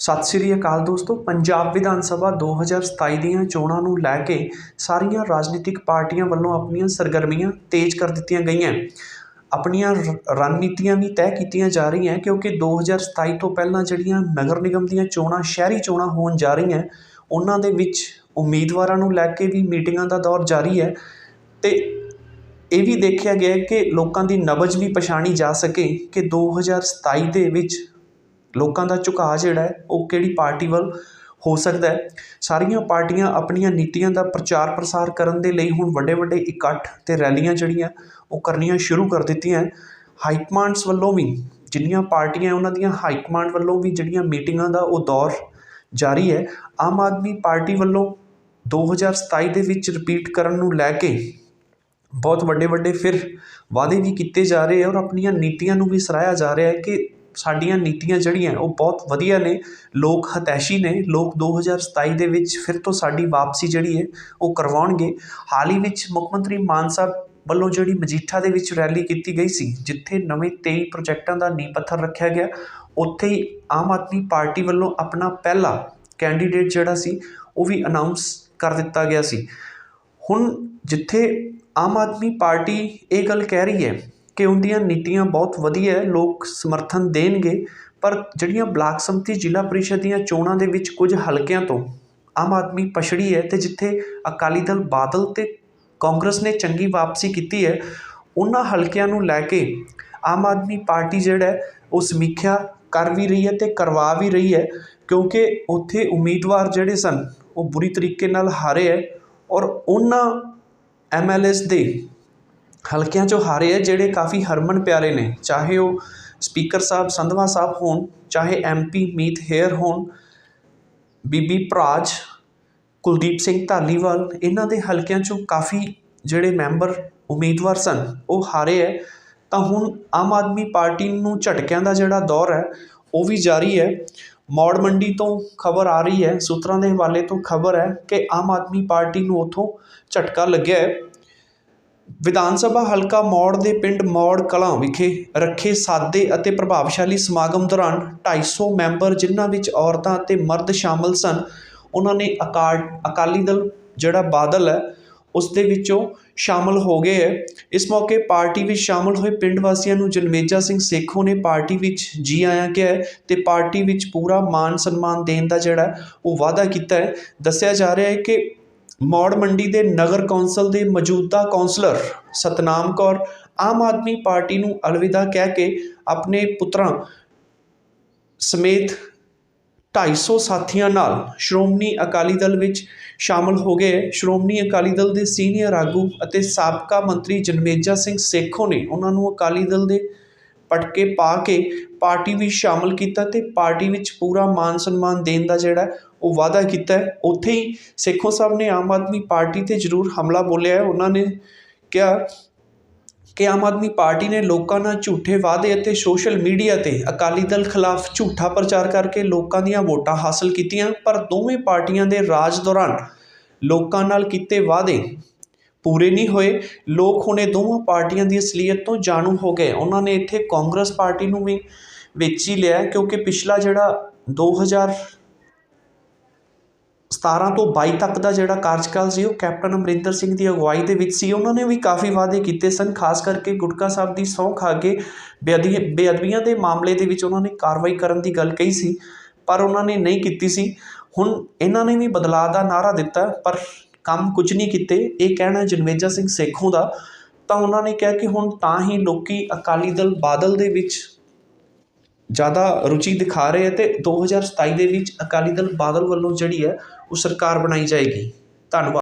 ਸਤਿ ਸ੍ਰੀ ਅਕਾਲ ਦੋਸਤੋ। ਪੰਜਾਬ ਵਿਧਾਨ ਸਭਾ 2027 ਦੀਆਂ ਚੋਣਾਂ ਨੂੰ ਲੈ ਕੇ ਸਾਰੀਆਂ ਰਾਜਨੀਤਿਕ ਪਾਰਟੀਆਂ ਵੱਲੋਂ ਆਪਣੀਆਂ ਸਰਗਰਮੀਆਂ ਤੇਜ਼ ਕਰ ਦਿੱਤੀਆਂ ਗਈਆਂ। ਆਪਣੀਆਂ ਰ- ਰਣਨੀਤੀਆਂ ਵੀ ਤੈਅ ਕੀਤੀਆਂ ਜਾ ਰਹੀਆਂ ਕਿਉਂਕਿ 2027 ਤੋਂ ਪਹਿਲਾਂ ਜਿਹੜੀਆਂ ਨਗਰ ਨਿਗਮ ਦੀਆਂ ਚੋਣਾਂ, ਸ਼ਹਿਰੀ ਚੋਣਾਂ ਹੋਣ ਜਾ ਰਹੀਆਂ, ਉਹਨਾਂ ਦੇ ਵਿੱਚ ਉਮੀਦਵਾਰਾਂ ਨੂੰ ਲੈ ਕੇ ਵੀ ਮੀਟਿੰਗਾਂ ਦਾ ਦੌਰ ਜਾਰੀ ਹੈ। ਤੇ ਇਹ ਵੀ ਦੇਖਿਆ ਗਿਆ ਕਿ ਲੋਕਾਂ ਦੀ ਨਬਜ਼ ਵੀ ਪਛਾਣੀ ਜਾ ਸਕੇ ਕਿ 2027 ਦੇ ਵਿੱਚ ਲੋਕਾਂ ਦਾ ਝੁਕਾਅ ਜਿਹੜਾ ਹੈ, ਉਹ ਕਿਹੜੀ ਪਾਰਟੀ ਵੱਲ ਹੋ ਸਕਦਾ ਸਾਰੀਆਂ ਪਾਰਟੀਆਂ ਆਪਣੀਆਂ ਨੀਤੀਆਂ ਦਾ ਪ੍ਰਚਾਰ ਪ੍ਰਸਾਰ ਕਰਨ ਦੇ ਲਈ ਹੁਣ ਵੱਡੇ ਵੱਡੇ ਇਕੱਠ ਅਤੇ ਰੈਲੀਆਂ ਜਿਹੜੀਆਂ, ਉਹ ਕਰਨੀਆਂ ਸ਼ੁਰੂ ਕਰ ਦਿੱਤੀਆਂ ਹਾਈ ਕਮਾਂਡਸ ਵੱਲੋਂ ਵੀ, ਜਿੰਨੀਆਂ ਪਾਰਟੀਆਂ ਉਹਨਾਂ ਦੀਆਂ ਹਾਈ ਕਮਾਂਡ ਵੱਲੋਂ ਵੀ ਜਿਹੜੀਆਂ ਮੀਟਿੰਗਾਂ ਦਾ ਉਹ ਦੌਰ ਜਾਰੀ ਹੈ, ਆਮ ਆਦਮੀ ਪਾਰਟੀ ਵੱਲੋਂ 2027 ਦੇ ਵਿੱਚ ਰਿਪੀਟ ਕਰਨ ਨੂੰ ਲੈ ਕੇ ਬਹੁਤ ਵੱਡੇ ਵੱਡੇ ਫਿਰ ਵਾਅਦੇ ਵੀ ਕੀਤੇ ਜਾ ਰਹੇ ਆ ਔਰ ਆਪਣੀਆਂ ਨੀਤੀਆਂ ਨੂੰ ਵੀ ਸਰਾਹਿਆ ਜਾ ਰਿਹਾ ਹੈ ਕਿ ਸਾਡੀਆਂ ਨੀਤੀਆਂ ਜਿਹੜੀਆਂ ਉਹ ਬਹੁਤ ਵਧੀਆ ਨੇ, ਲੋਕ ਹਤੈਸ਼ੀ ਨੇ, ਲੋਕ 2027 ਦੇ ਵਿੱਚ ਫਿਰ ਤੋਂ ਸਾਡੀ ਵਾਪਸੀ ਜਿਹੜੀ ਹੈ ਉਹ ਕਰਵਾਉਣਗੇ। ਹਾਲ ਹੀ ਵਿੱਚ ਮੁੱਖ ਮੰਤਰੀ ਮਾਨ ਸਾਹਿਬ ਵੱਲੋਂ ਜਿਹੜੀ ਮਜੀਠਾ ਦੇ ਵਿੱਚ ਰੈਲੀ ਕੀਤੀ ਗਈ ਸੀ, ਜਿੱਥੇ ਨਵੇਂ 23 ਪ੍ਰੋਜੈਕਟਾਂ ਦਾ ਨੀਂਹ ਪੱਥਰ ਰੱਖਿਆ ਗਿਆ, ਉੱਥੇ ਹੀ ਆਮ ਆਦਮੀ ਪਾਰਟੀ ਵੱਲੋਂ ਆਪਣਾ ਪਹਿਲਾ ਕੈਂਡੀਡੇਟ ਜਿਹੜਾ ਸੀ, ਉਹ ਵੀ ਅਨਾਉਂਸ ਕਰ ਦਿੱਤਾ ਗਿਆ ਸੀ। ਹੁਣ ਜਿੱਥੇ ਆਮ ਆਦਮੀ ਪਾਰਟੀ ਇਹ ਗੱਲ ਕਹਿ ਰਹੀ ਹੈ ਕਿ ਉਹਦੀਆਂ ਨੀਤੀਆਂ ਬਹੁਤ ਵਧੀਆ ਹੈ, ਲੋਕ ਸਮਰਥਨ ਦੇਣਗੇ, ਪਰ ਜਿਹੜੀਆਂ ਬਲਾਕ ਸੰਮਤੀ ਜ਼ਿਲ੍ਹਾ ਪਰਿਸ਼ਦ ਦੀਆਂ ਚੋਣਾਂ ਦੇ ਵਿੱਚ ਕੁਝ ਹਲਕਿਆਂ ਤੋਂ ਆਮ ਆਦਮੀ ਪਛੜੀ ਹੈ ਅਤੇ ਜਿੱਥੇ ਅਕਾਲੀ ਦਲ ਬਾਦਲ ਅਤੇ ਕਾਂਗਰਸ ਨੇ ਚੰਗੀ ਵਾਪਸੀ ਕੀਤੀ ਹੈ, ਉਹਨਾਂ ਹਲਕਿਆਂ ਨੂੰ ਲੈ ਕੇ ਆਮ ਆਦਮੀ ਪਾਰਟੀ ਜਿਹੜਾ ਉਹ ਸਮੀਖਿਆ ਕਰ ਵੀ ਰਹੀ ਹੈ ਅਤੇ ਕਰਵਾ ਵੀ ਰਹੀ ਹੈ, ਕਿਉਂਕਿ ਉੱਥੇ ਉਮੀਦਵਾਰ ਜਿਹੜੇ ਸਨ, ਉਹ ਬੁਰੀ ਤਰੀਕੇ ਨਾਲ ਹਾਰੇ ਹੈ ਔਰ ਉਹਨਾਂ ਐਮਐਲਏਸ ਦੇ ਹਲਕਿਆਂ 'ਚੋਂ ਹਾਰੇ ਹੈ ਜਿਹੜੇ ਕਾਫੀ ਹਰਮਨ ਪਿਆਰੇ ਨੇ, ਚਾਹੇ ਉਹ ਸਪੀਕਰ ਸਾਹਿਬ, ਸੰਧਵਾ ਸਾਹਿਬ ਹੋਣ, ਚਾਹੇ ਐਮਪੀ ਮੀਤ ਹੇਅਰ ਹੋਣ, ਬੀਬੀ ਭਰਾਜ ਕੁਲਦੀਪ ਸਿੰਘ ਧਾਲੀਵਾਲ ਇਹਨਾਂ ਦੇ ਹਲਕਿਆਂ 'ਚੋਂ ਕਾਫੀ ਜਿਹੜੇ ਮੈਂਬਰ, ਉਮੀਦਵਾਰ ਸਨ, ਉਹ ਹਾਰੇ ਹੈ ਤਾਂ ਹੁਣ ਆਮ ਆਦਮੀ ਪਾਰਟੀ ਨੂੰ ਝਟਕਿਆਂ ਦਾ ਜਿਹੜਾ ਦੌਰ ਹੈ, ਉਹ ਵੀ ਜਾਰੀ ਹੈ। ਮੌੜ ਮੰਡੀ ਤੋਂ ਖਬਰ ਆ ਰਹੀ ਹੈ, ਸੂਤਰਾਂ ਦੇ ਹਵਾਲੇ ਤੋਂ ਖਬਰ ਹੈ ਕਿ ਆਮ ਆਦਮੀ ਪਾਰਟੀ ਨੂੰ ਉੱਥੋਂ ਝਟਕਾ ਲੱਗਿਆ ਹੈ। ਵਿਧਾਨ ਸਭਾ ਹਲਕਾ ਮੌੜ ਦੇ ਪਿੰਡ ਮੌੜ ਕਲਾਂ ਵਿਖੇ ਰੱਖੇ ਸਾਦੇ ਅਤੇ ਪ੍ਰਭਾਵਸ਼ਾਲੀ ਸਮਾਗਮ ਦੌਰਾਨ 250 ਮੈਂਬਰ ਜਿਨ੍ਹਾਂ ਵਿੱਚ ਔਰਤਾਂ ਅਤੇ ਮਰਦ ਸ਼ਾਮਲ ਸਨ, ਉਹਨਾਂ ਨੇ ਅਕਾ ਅਕਾਲੀ ਦਲ ਜਿਹੜਾ ਬਾਦਲ ਹੈ, ਉਸ ਦੇ ਵਿੱਚੋਂ ਸ਼ਾਮਲ ਹੋ ਗਏ ਹੈ। ਇਸ ਮੌਕੇ ਪਾਰਟੀ ਵਿੱਚ ਸ਼ਾਮਲ ਹੋਏ ਪਿੰਡ ਵਾਸੀਆਂ ਨੂੰ ਜਲਮੇਜਾ ਸਿੰਘ ਸੇਖੋਂ ਨੇ ਪਾਰਟੀ ਵਿੱਚ ਜੀ ਆਇਆਂ ਕਿਹਾ ਹੈ ਤੇ ਪਾਰਟੀ ਵਿੱਚ ਪੂਰਾ ਮਾਨ ਸਨਮਾਨ ਦੇਣ ਦਾ ਜਿਹੜਾ ਉਹ ਵਾਅਦਾ ਕੀਤਾ ਹੈ। ਦੱਸਿਆ ਜਾ ਰਿਹਾ ਹੈ ਕਿ ਮੌੜ ਮੰਡੀ ਦੇ ਨਗਰ ਕੌਂਸਲ ਦੇ ਮੌਜੂਦਾ ਕੌਂਸਲਰ ਸਤਨਾਮ ਕੌਰ ਆਮ ਆਦਮੀ ਪਾਰਟੀ ਨੂੰ ਅਲਵਿਦਾ ਕਹਿ ਕੇ ਆਪਣੇ ਪੁੱਤਰਾਂ ਸਮੇਤ 250 ਸਾਥੀਆਂ ਨਾਲ ਸ਼੍ਰੋਮਣੀ ਅਕਾਲੀ ਦਲ ਵਿੱਚ ਸ਼ਾਮਲ ਹੋ ਗਏ। ਸ਼੍ਰੋਮਣੀ ਅਕਾਲੀ ਦਲ ਦੇ ਸੀਨੀਅਰ ਆਗੂ ਅਤੇ ਸਾਬਕਾ ਮੰਤਰੀ ਜਨਮੇਜਾ ਸਿੰਘ ਸੇਖੋਂ ਨੇ ਉਹਨਾਂ ਨੂੰ ਅਕਾਲੀ ਦਲ ਦੇ ਪਟਕੇ ਪਾ ਕੇ ਪਾਰਟੀ ਵਿੱਚ ਸ਼ਾਮਲ ਕੀਤਾ ਅਤੇ ਪਾਰਟੀ ਵਿੱਚ ਪੂਰਾ ਮਾਨ ਸਨਮਾਨ ਦੇਣ ਦਾ ਜਿਹੜਾ ਉਹ ਵਾਅਦਾ ਕੀਤਾ ਉੱਥੇ ਹੀ ਸੇਖੋਂ ਸਾਹਿਬ ਨੇ ਆਮ ਆਦਮੀ ਪਾਰਟੀ ਤੇ ਜ਼ਰੂਰ ਹਮਲਾ ਬੋਲਿਆ ਉਹਨਾਂ ਨੇ ਕਿਹਾ ਕਿ ਆਮ ਆਦਮੀ ਪਾਰਟੀ ਨੇ ਲੋਕਾਂ ਨਾਲ ਝੂਠੇ ਵਾਅਦੇ ਅਤੇ ਸੋਸ਼ਲ ਮੀਡੀਆ ਤੇ ਅਕਾਲੀ ਦਲ ਖਿਲਾਫ ਝੂਠਾ ਪ੍ਰਚਾਰ ਕਰਕੇ ਲੋਕਾਂ ਦੀਆਂ ਵੋਟਾਂ ਹਾਸਲ ਕੀਤੀਆਂ, ਪਰ ਦੋਵੇਂ ਪਾਰਟੀਆਂ ਦੇ ਰਾਜ ਦੌਰਾਨ ਲੋਕਾਂ ਨਾਲ ਕੀਤੇ ਵਾਅਦੇ ਪੂਰੇ ਨਹੀਂ ਹੋਏ। ਲੋਕ ਹੁਣੇ ਦੋਵਾਂ ਪਾਰਟੀਆਂ ਦੀ ਅਸਲੀਅਤ ਤੋਂ ਜਾਣੂ ਹੋ ਗਏ। ਉਹਨਾਂ ਨੇ ਇੱਥੇ ਕਾਂਗਰਸ ਪਾਰਟੀ ਨੂੰ ਵੀ ਵਿੱਚ ਹੀ ਲਿਆ ਕਿਉਂਕਿ ਪਿਛਲਾ ਜਿਹੜਾ 2000 17 ਤੋਂ 22 ਤੱਕ ਦਾ ਜਿਹੜਾ ਕਾਰਜਕਾਲ ਸੀ, ਉਹ ਕੈਪਟਨ ਅਮਰਿੰਦਰ ਸਿੰਘ ਦੀ ਅਗਵਾਈ ਦੇ ਵਿੱਚ ਸੀ। ਉਹਨਾਂ ਨੇ ਵੀ ਕਾਫੀ ਵਾਅਦੇ ਕੀਤੇ ਸਨ, ਖਾਸ ਕਰਕੇ ਗੁਟਕਾ ਸਾਹਿਬ ਦੀ ਸਹੁੰ ਖਾ ਕੇ ਬੇਅਦਬੀ, ਬੇਅਦਬੀਆਂ ਦੇ ਮਾਮਲੇ ਦੇ ਵਿੱਚ ਉਹਨਾਂ ਨੇ ਕਾਰਵਾਈ ਕਰਨ ਦੀ ਗੱਲ ਕਹੀ ਸੀ, ਪਰ ਉਹਨਾਂ ਨੇ ਨਹੀਂ ਕੀਤੀ ਸੀ। ਹੁਣ ਇਹਨਾਂ ਨੇ ਵੀ ਬਦਲਾਅ ਦਾ ਨਾਰਾ ਦਿੱਤਾ, ਪਰ ਕੰਮ ਕੁਝ ਨਹੀਂ ਕੀਤੇ, ਇਹ ਕਹਿਣਾ ਜਨਮੇਜਾ ਸਿੰਘ ਸੇਖੋਂ ਦਾ, ਤਾਂ ਉਹਨਾਂ ਨੇ ਕਿਹਾ ਕਿ ਹੁਣ ਤਾਂ ਹੀ ਲੋਕ ਅਕਾਲੀ ਦਲ ਬਾਦਲ ਦੇ ਵਿੱਚ ਜ਼ਿਆਦਾ ਰੁਚੀ ਦਿਖਾ ਰਹੇ ਹੈ ਤੇ 2027 ਦੇ ਵਿੱਚ ਅਕਾਲੀ ਦਲ ਬਾਦਲ ਵੱਲੋਂ ਜਿਹੜੀ ਹੈ ਉਹ ਸਰਕਾਰ ਬਣਾਈ ਜਾਏਗੀ। ਧੰਨਵਾਦ।